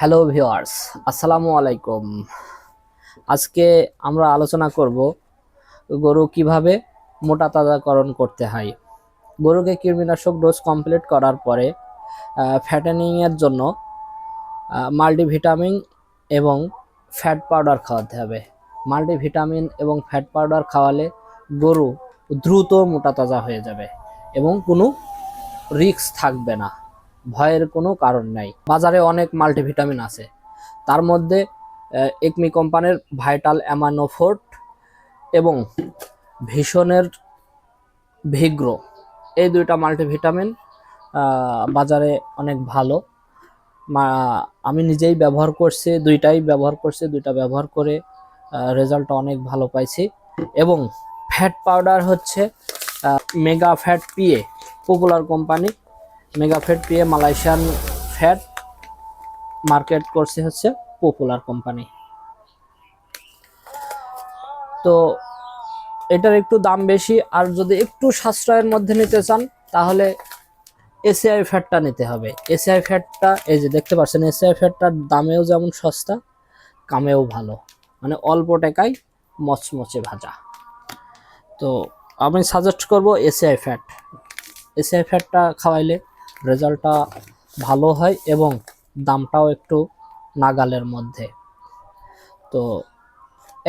Hello viewers আসসালামু আলাইকুম। আজকে আমরা আলোচনা করব গরু কীভাবে মোটা তাজাকরণ করতে হয়। গরুকে কৃমিনাশক ডোজ কমপ্লিট করার পরে ফ্যাটেনিংয়ের জন্য মাল্টিভিটামিন এবং ফ্যাট পাউডার খাওয়াতে হবে। মাল্টিভিটামিন এবং ফ্যাট পাউডার খাওয়ালে গরু দ্রুত মোটা তাজা হয়ে যাবে এবং কোনো রিস্ক থাকবে না। ভয়ের কোনো কারণ নাই। বাজারে অনেক মাল্টিভিটামিন আছে। তার মধ্যে একমি কোম্পানির ভাইটাল অ্যামানোফোর্ট এবং ভীষণের ভিগ্রো। এই দুইটা মাল্টিভিটামিন বাজারে অনেক ভালো। আমি নিজেই ব্যবহার করছি, দুইটাই ব্যবহার করছি, দুইটা ব্যবহার করে রেজাল্টটা অনেক ভালো পাইছি। এবং ফ্যাট পাউডার হচ্ছে mega fat PA, popular company. Mega fat PA Malaysian fat market করছে হচ্ছে পপুলার কোম্পানি তো এটার একটু দাম বেশি, আর যদি একটু সাশ্রয়ের মধ্যে নিতে চান, তাহলে এসিআই ফ্যাটটা নিতে হবে। এসিআই ফ্যাটটা এই যে দেখতে পাচ্ছেন এসিআই ফ্যাটটার দামেও যেমন সস্তা, কামেও ভালো। মানে অল্প টাকায় মচমচে ভাজা। তো আমি সাজেস্ট করব এসিআই ফ্যাট এসিআই ফ্যাটটা খাওয়াইলে রেজাল্টটা ভালো হয় এবং দামটাও একটু নাগালের মধ্যে। তো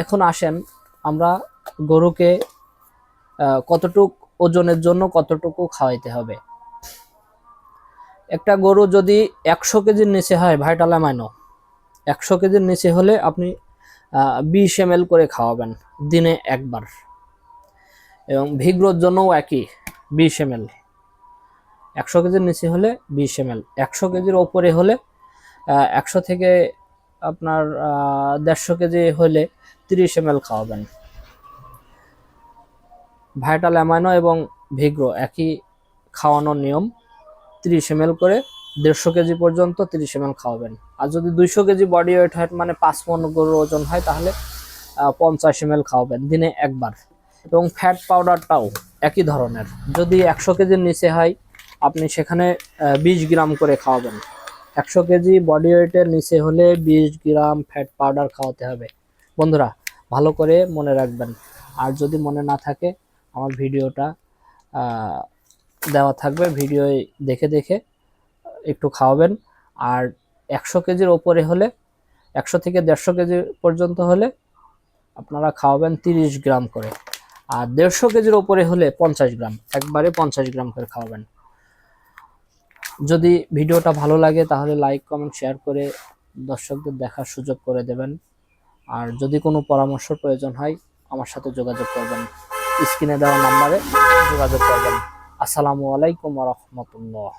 এখন আসেন, আমরা গরুকে কতটুক ওজনের জন্য কতটুকু খাওয়াইতে হবে? একটা গরু যদি একশো কেজির নিচে হয়, ভাইটাল অ্যামাইনো, একশো কেজির নিচে হলে আপনি বিশ এম করে খাওয়াবেন দিনে একবার। এবং ভিগ্রোর জন্যও একই, বিশ এম একশো কেজির নিচে হলে বিশ এম এল একশো কেজির ওপরে হলে একশো থেকে আপনার দেড়শো কেজি হলে তিরিশ এম এল খাওয়াবেন। ভাইটাল অ্যামাইনো এবং ভিগ্রো একই খাওয়ানোর নিয়ম, তিরিশ এম করে দেড়শো কেজি পর্যন্ত তিরিশ এম খাওয়াবেন। আর যদি দুইশো কেজি বডি ওয়েট হয় মানে পাঁচ মন গরুর ওজন হয়, তাহলে পঞ্চাশ এম খাওয়াবেন দিনে একবার। এবং ফ্যাট পাউডারটাও একই ধরনের। যদি একশো কেজির নিচে হয় সেখানে বিশ গ্রাম করে খাওয়াবেন। একশো কেজি বডি ওয়েটের নিচে হলে বিশ গ্রাম ফ্যাট পাউডার খাওয়াতে হবে। বন্ধুরা, ভালো করে মনে রাখবেন। আর যদি মনে না থাকে, আমার ভিডিওটা দেওয়া থাকবে। ভিডিও দেখে দেখে একটু খাওয়াবেন। আর একশো কেজির ওপরে হলে, একশো থেকে দেড়শো কেজি পর্যন্ত হলে আপনারা খাওয়াবেন তিরিশ গ্রাম করে। আর দেড়শো কেজির ওপরে হলে পঞ্চাশ গ্রাম, একবারে পঞ্চাশ গ্রাম করে খাওয়াবেন। যদি ভিডিওটা ভালো লাগে, তাহলে লাইক কমেন্ট শেয়ার করে দর্শকদের দেখার সুযোগ করে দেবেন। আর যদি কোনো পরামর্শ প্রয়োজন হয়, আমার সাথে যোগাযোগ করবেন। স্ক্রিনে দেওয়া নাম্বারে যোগাযোগ করবেন। আসসালামু আলাইকুম রহমতুল্লাহ।